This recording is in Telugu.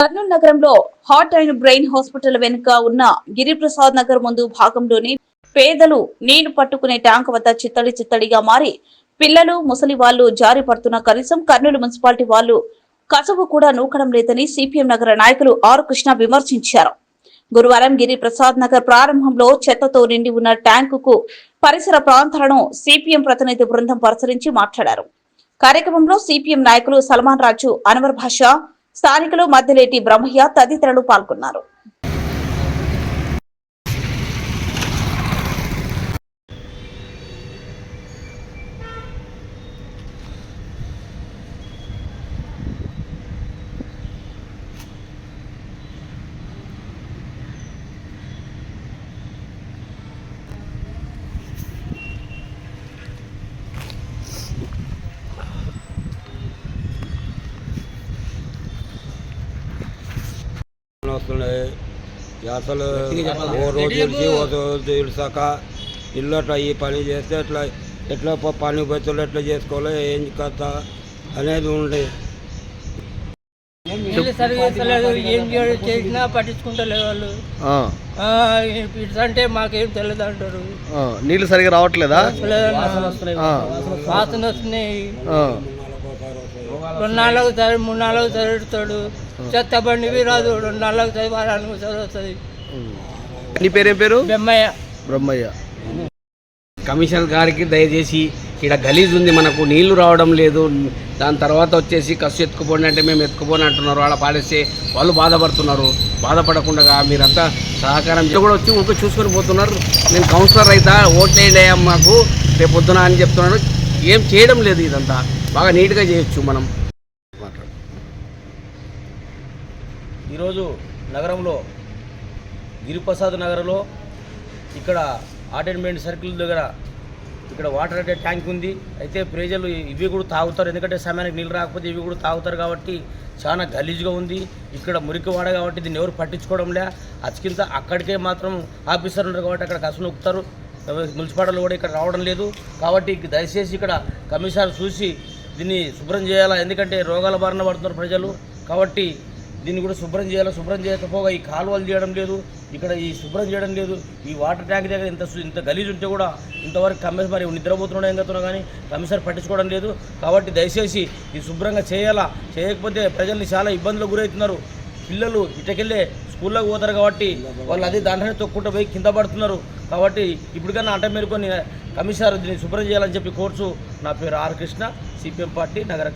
కర్నూలు నగరంలో హార్ట్ అండ్ బ్రెయిన్ హాస్పిటల్ వెనుక ఉన్న గిరిప్రసాద్ నగర్ ముందు భాగంలోని పేదలు నీళ్ళు పట్టుకునే ట్యాంక్ వద్ద చిత్తడి చిత్తడిగా మారి పిల్లలు ముసలి వాళ్ళు జారి పడుతున్న కనీసం కర్నూలు మున్సిపాలిటీ వాళ్ళు కసవు కూడా నూకడం లేదని సిపిఎం నగర నాయకులు ఆర్ కృష్ణ విమర్శించారు. గురువారం గిరిప్రసాద్ నగర్ ప్రారంభంలో చెత్తతో నిండి ఉన్న ట్యాంకుకు పరిసర ప్రాంతాలను సిపిఎం ప్రతినిధి బృందం పరిశీలించి మాట్లాడారు. కార్యక్రమంలో సిపిఎం నాయకులు సల్మాన్ రాజు అన్వర్ భాషా స్థానికులు మధ్యలేటి బ్రహ్మయ్య తదితరులు పాల్గొన్నారు. వస్తున్నాయి అసలు ఓ రోజు తెలిసి ఓ రోజు తెలిసాక ఇల్లు అట్లా ఈ పని చేస్తే ఎట్లా ఎట్లా పని బతులు ఎట్లా చేసుకోవాలో ఏం కథ అనేది ఉండే సరిగా ఇస్తలేదు ఏం చేయడం చేసినా పట్టించుకుంటలేదు వాళ్ళు. ఆ, ఆ, ఇట్స్ అంటే మాకేం తెలియదు అంటారు. ఆ, నీళ్ళు సరిగా రావట్లేదా? వాసన వస్తున్నాయి. ఆ, రెండు నాలుగు సరి మూడు నాలుగు చదువుతాడు చెత్త బండివి రాదు రెండు నాలుగు చదివి వారానికి చదువు వస్తుంది. ఉమ్. నీ పేరేం పేరు? బెమ్మయ్య బ్రహ్మయ్య. కమిషనర్ గారికి దయచేసి ఇక్కడ గలీజ్ ఉంది మనకు నీళ్ళు రావడం లేదు. దాని తర్వాత వచ్చేసి కసు ఎత్తుకుపోండి అంటే మేము ఎత్తుకుపోని అంటున్నారు. వాళ్ళ పాడేస్తే వాళ్ళు బాధపడుతున్నారు. బాధపడకుండా మీరంతా సహకారం కూడా వచ్చి ఊరికే చూసుకొని పోతున్నారు. నేను కౌన్సిలర్ అయితే ఓట్లేయండి అయ్యా మాకు. రేపు పొద్దున అని చెప్తున్నాడు. ఏం చేయడం లేదు ఇదంతా. బాగా నీట్గా చేయొచ్చు మనం. ఈరోజు నగరంలో గిరిప్రసాద్ నగర్లో ఇక్కడ ఆటోమేట్ సర్కిల్ దగ్గర ఇక్కడ వాటర్ అంటే ట్యాంక్ ఉంది. అయితే ప్రజలు ఇవి కూడా తాగుతారు. ఎందుకంటే సమయానికి నీళ్ళు రాకపోతే ఇవి కూడా తాగుతారు కాబట్టి చాలా గలీజ్గా ఉంది. ఇక్కడ మురికి వాడ కాబట్టి దీన్ని ఎవరు పట్టించుకోవడంలే అతికింత అక్కడికే మాత్రం ఆఫీసర్ ఉన్నారు కాబట్టి అక్కడ కసు నొక్కుతారు. మున్సిపాలిటీలు కూడా ఇక్కడ రావడం లేదు. కాబట్టి దయచేసి ఇక్కడ కమిషనర్ చూసి దీన్ని శుభ్రం చేయాలా? ఎందుకంటే రోగాల బారిన పడుతున్నారు ప్రజలు. కాబట్టి దీన్ని కూడా శుభ్రం చేయాలి? శుభ్రం చేయకపోగా ఈ కాలువలు చేయడం లేదు ఇక్కడ ఈ శుభ్రం చేయడం లేదు ఈ వాటర్ ట్యాంక్ దగ్గర ఇంత ఇంత గలీజ్ ఉంటే కూడా ఇంతవరకు కమిషన్ మరి నిద్రపోతున్నాడు ఏం కతున్నా కానీ కమిషనర్ పట్టించుకోవడం లేదు. కాబట్టి దయచేసి ఇది శుభ్రంగా చేయాలా? చేయకపోతే ప్రజల్ని చాలా ఇబ్బందులకు గురవుతున్నారు. పిల్లలు ఇటకెళ్ళే స్కూల్లోకి పోతారు కాబట్టి వాళ్ళు అదే దాంట్లోనే తొక్కుంటూ పోయి కింద పడుతున్నారు. కాబట్టి ఇప్పటికన్నా అంట మేరుకొని కమిషనర్ దీన్ని శుభ్రం చేయాలని చెప్పి కోర్సు నా పేరు ఆర్ కృష్ణ సిపిఎం పార్టీ నగర